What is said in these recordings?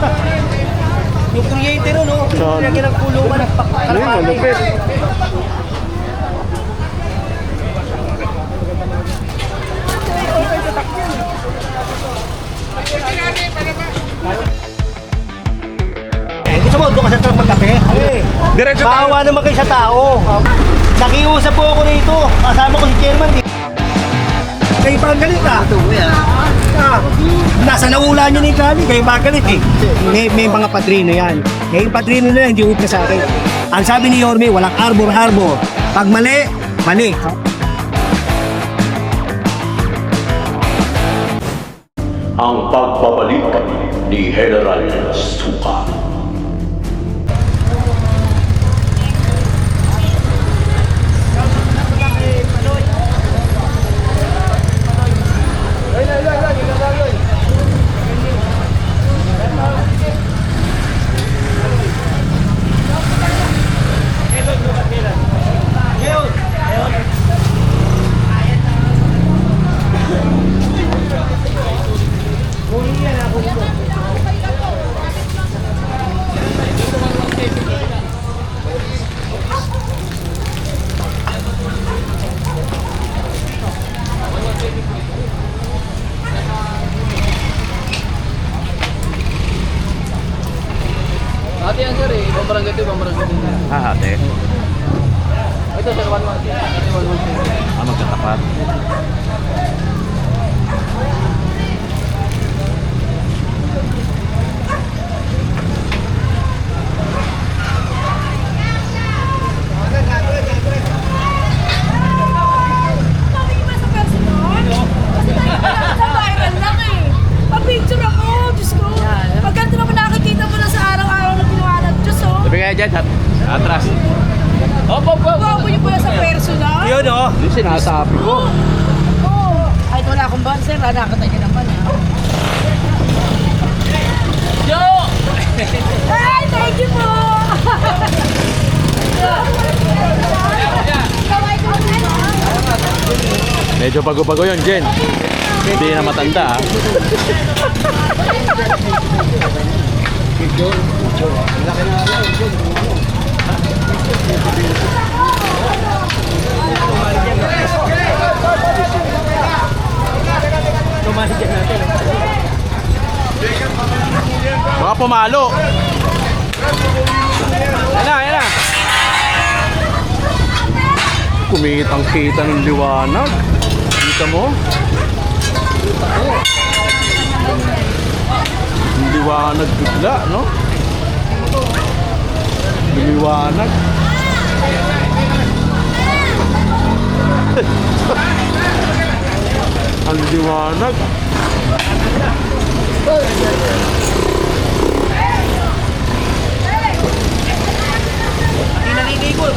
Yung creator no? Yan. Lagyan ng kulungan ng Ano yun, malupit. Eh, gusto mo, doon ka sa truck magkape? Eh, Diretso tayo. Bawa naman kayo sa tao. Nakiusap po ako rito. Kasama ko si chairman. Di. Kayo pa ang galit ah. Ah, nasa naula niya ni Kali, kayo pa eh. May, may mga padrino yan. May padrino na hindi upna sa akin. Ang sabi ni Yorme, walang arbor-arbor. Pag mali, mali. ang pagbabalik ni General Suka. Ate yan sir eh, ibang barangay ito, ibang barangay ito. Ah, ate. Ito sir, 1-1. Ate 1-1. Ah, magkatapat. Sabi niyo ba sa personal? Kasi sa viral lang eh. Pa-picture ako, Diyos ko. Pag ganito naman nakikita mo na sa araw-araw na pinawanan, Diyos oh. Sabi kaya dyan, at atras. Hop, hop, hop! Bago niyo pala sa personal? Yun oh. Yung sinasabi ko. Oo. Kahit wala akong ban, sir, ah, nakakita niyo naman. ah. Yo! Ay, thank you po. Medyo bago-bago yun, Jen. Hindi na matanda, ah. Baka pumalo. Yan na, yan na. Kumitang kita ng liwanag. Kita mo? Ang liwanag bigla, no? Liwanag. Ang liwanag. Pati naliligo.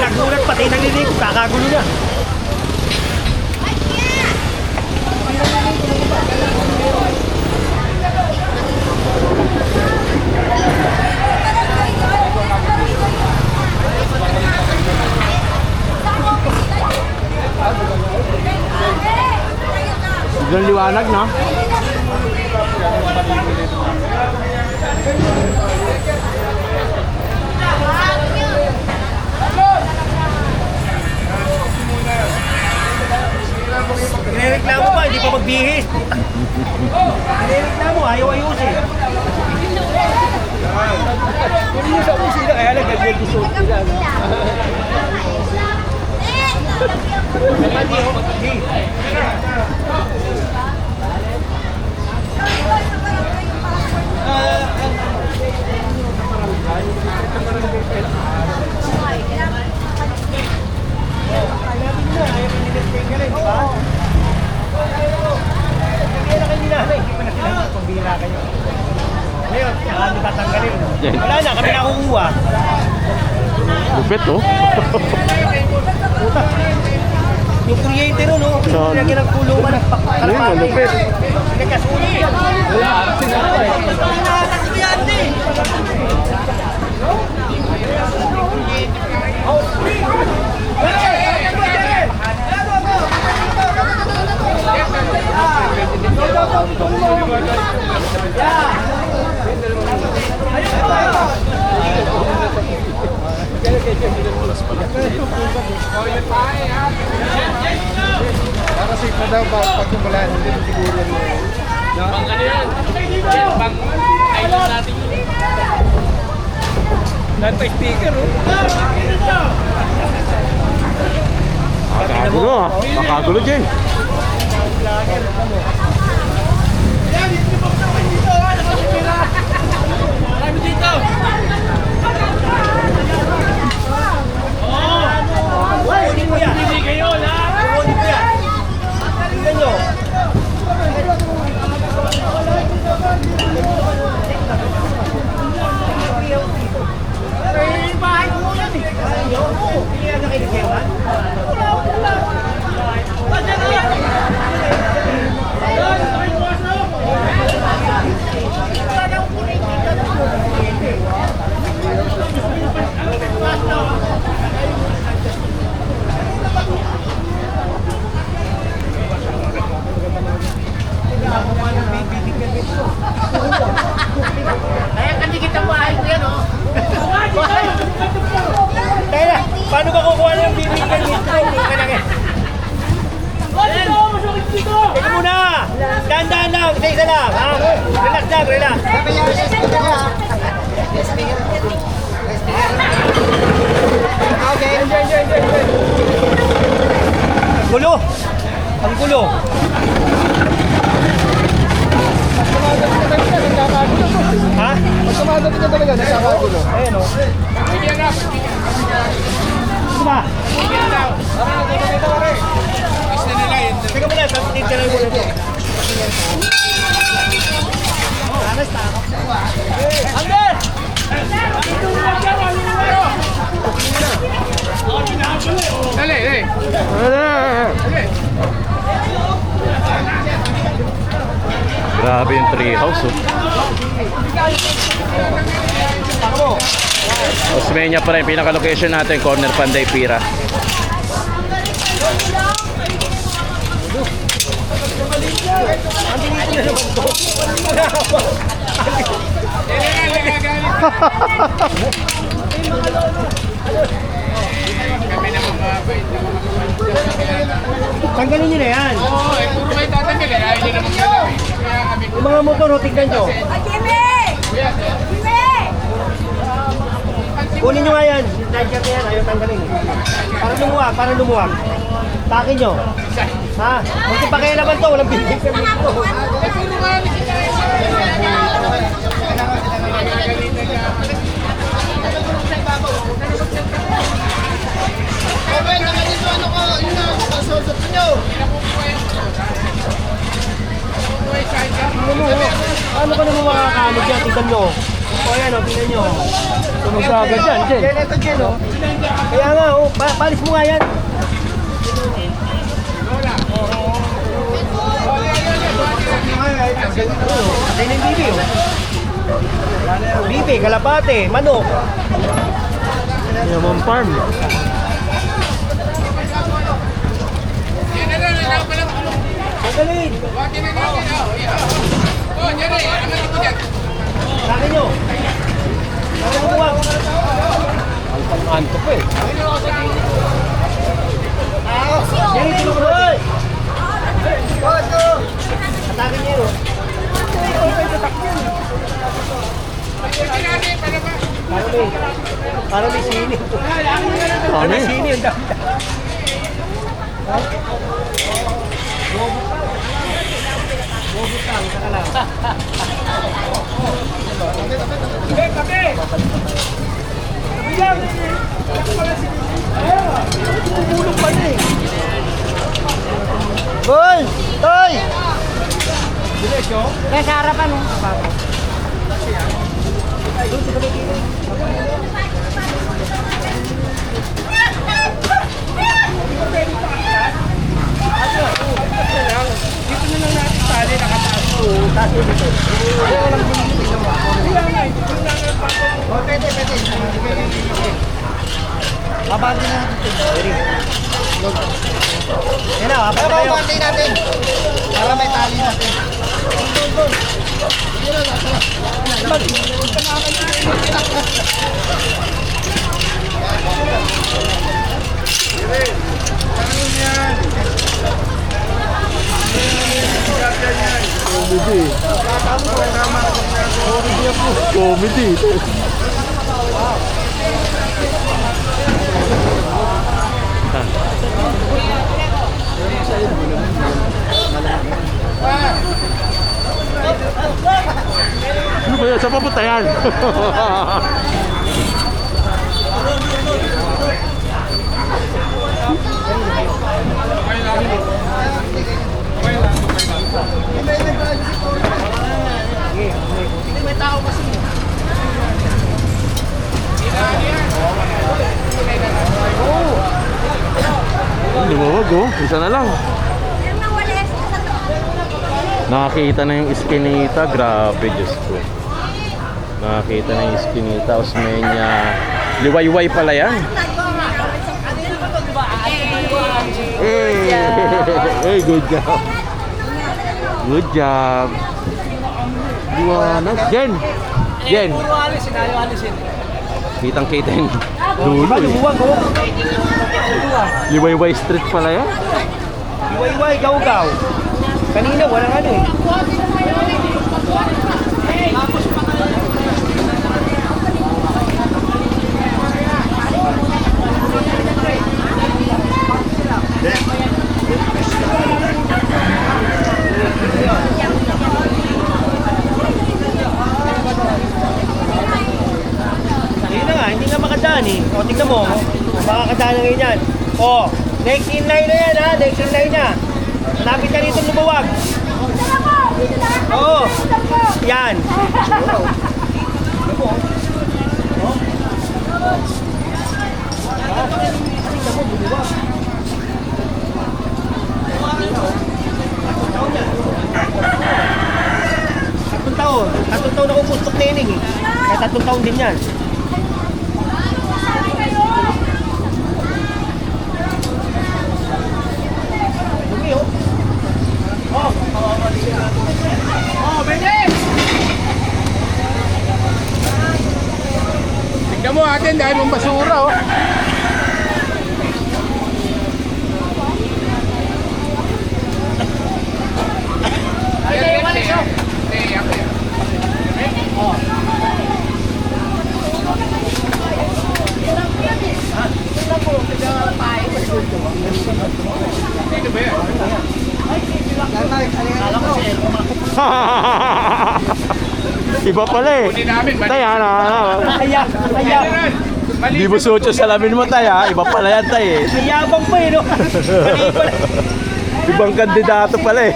Nagulat pati naliligo. Kakagulo na. Biglang liwanag, no? Nireklamo pa, hindi pa magbihis. Nireklamo, ayaw ayusin. Hindi nyo sa opisina, kaya lang ganyan gusto nila. Naman di ako magbihis. Sinabi nyo na, ayaw pinilistay ka rin, di ba? Hindi na kayo ninanay, hindi pa na sila tatanggalin. Wala na, kami na kukuha. Lupit, oh. Yung creator nun, no? Saan? Lagi ng kulungan ng Ano yun, malupit. Nagkasuli. Wala, sinara eh. Yeah. Pinagkasulit. Para safe na daw pag pag umulan, hindi mo siguro mo. Pang ano yan? Pang island natin yun. Makagulo ah. Makagulo dyan. Kunin mo yan. Hindi kayo, lahat. Kunin mo yan. Tingnan nyo. Eh, bahay ko yan eh. Bahay nyo? Oo. Hindi yan nakikikiwan. Wala, wala. Nandiyan na yan. Kaya, paano ka kukuha ng bibigyan nito? Hindi ka na Teka muna! Lang, isa-isa lang, ha? Relax lang, relax. Gulo! Ang gulo! Ha? Pag tumadap ka talaga, nagkakagulo. Ayan o. Ano ba? Teka muna, tapitin ka lang muna ito. Ander! Dali, dali. Grabe yung treehouse oh. Osmeña pa rin, pinaka-location natin, corner Panday Pira. Tanggalin nyo na yan. Oo, eh, puro kayo tatanggal eh. Ayaw nyo naman galaw eh. Kaya kami, Yung mga motor, o, tignan nyo. Jimmy! Jimmy! Kunin nyo nga yan. Nandiyan na yan, ayaw tanggalin. Para lumuwag, para lumuwag. Takin nyo. Ha? Huwag yung pakialaman to, walang bibig sa puro nga sila. Ano ka naman makakamod yan? Tignan nyo. O yan o, tignan nyo. Tunog sa agad yan, Jen. Yan ito, Jen, oh. Kaya nga, oh, pa palis mo nga yan. Na yung bibi, oh. Bibi, kalapate, manok. Yaman farm. Yan na lang, yan pa lang. Tanggalin. Wagin na natin. Oh, yeah. Oh, yan eh. Ano ito dyan? Sakin nyo. Sakin mo wag. Anto pa eh. Yan yung tinukulay. Atakin niyo yun. oh. Pwede natin, para ba? Para may, para may sini. Para may sini yung dami. Hoy! Toy! Nasa harapan oh. Babagin na natin. Very. Yan bantay natin. Para may tali natin. Comedy. Ano ba yan? Saan papunta yan? Lumawag oh. Isa na lang. Nakakita na yung iskinita. Grabe, Diyos ko. Nakakita na yung iskinita. Osmeña. Liwayway pala yan. Hey, hey, good job. Good job. Liwanag. Jen! Jen! Kitang kita yung dulo eh. Liwayway street pala yan. Iway-iway, gaw-gaw. Kanina, walang ano eh. Yun nga, hindi nga makadaan eh. O, tingnan mo. Makakadaan na ngayon yan. O, next in line na yan ha, next in line na. Malapit na rito lumawag. Oo. Yan. Tatlong taon. Tatlong taon ako pustok training eh. Kaya tatlong taon din yan. Dumi oh. Tignan mo atin dahil mong basura oh. Iba pala eh. Hindi namin. Tay. Kaya, kaya. Mali. Di mo suot yung salamin mo, tay, ha? Iba pala yan, tay, eh. Mayabang pa eh no. Mali pala. Ibang kandidato pala, eh.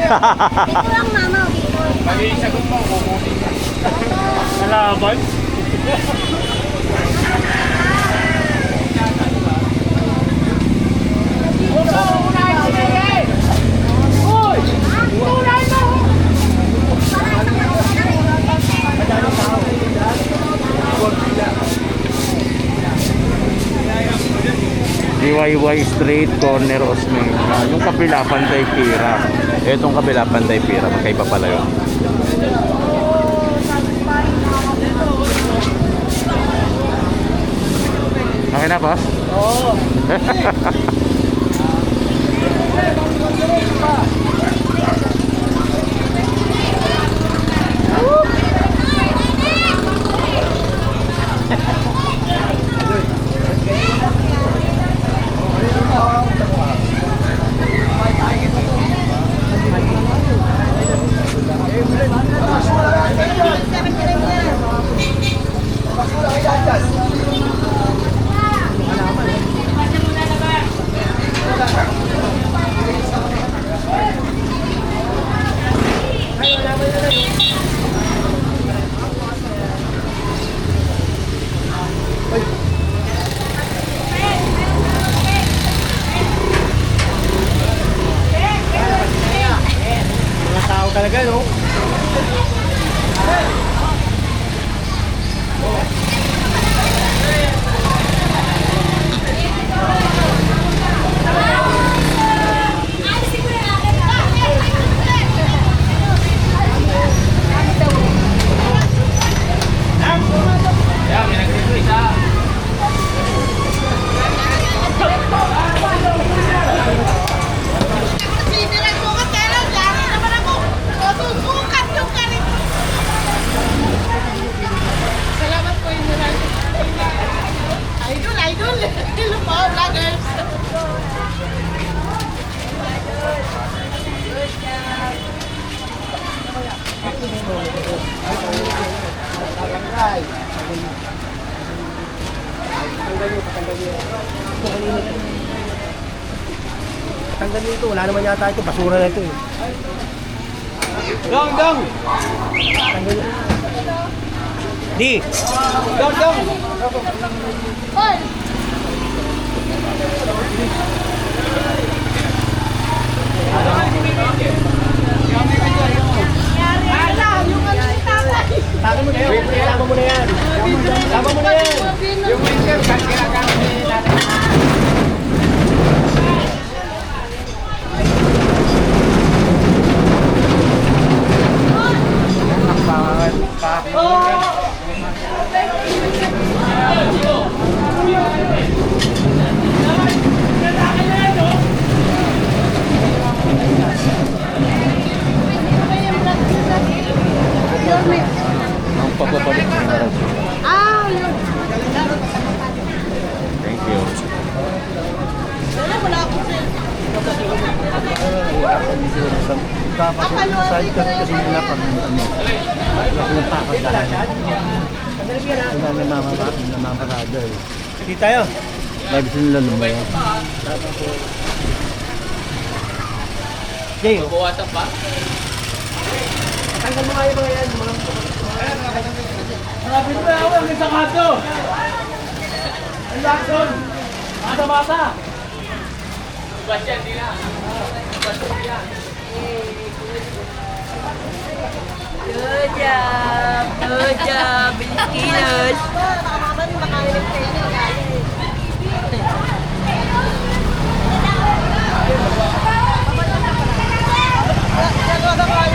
Mali yung sagot mo. kukunin ka. Kalaban. DIY Street, corner Osmeña. Yung kabila, Panday Pira. Etong kabila, Panday Pira. Magkaiba pala yun. Okay na, boss? Oo. talaga, no? Yata ito, basura na ito eh. Dong, dong! Di! Dong, dong! Tama mo na yan, tama mo na yan. Tama mo na yan. Yung winter, kinagamit ni natin. Ang pagbabalik ni General Suka. Ah, yun. Thank you. Wala ko Dapat side kasi kasi nila pag ano, napuntakas ka na. Sila namamarada, namamarada eh. Di tayo. Lagi sila lumayo. Jay, Buwasan pa? tanggal mo nga yung mga yan. Mga... Malapit na ako, ang isang kaso! Ang lakson! Bata-bata! Sebastian, di na. Sebastian. Good job. Good job. السلام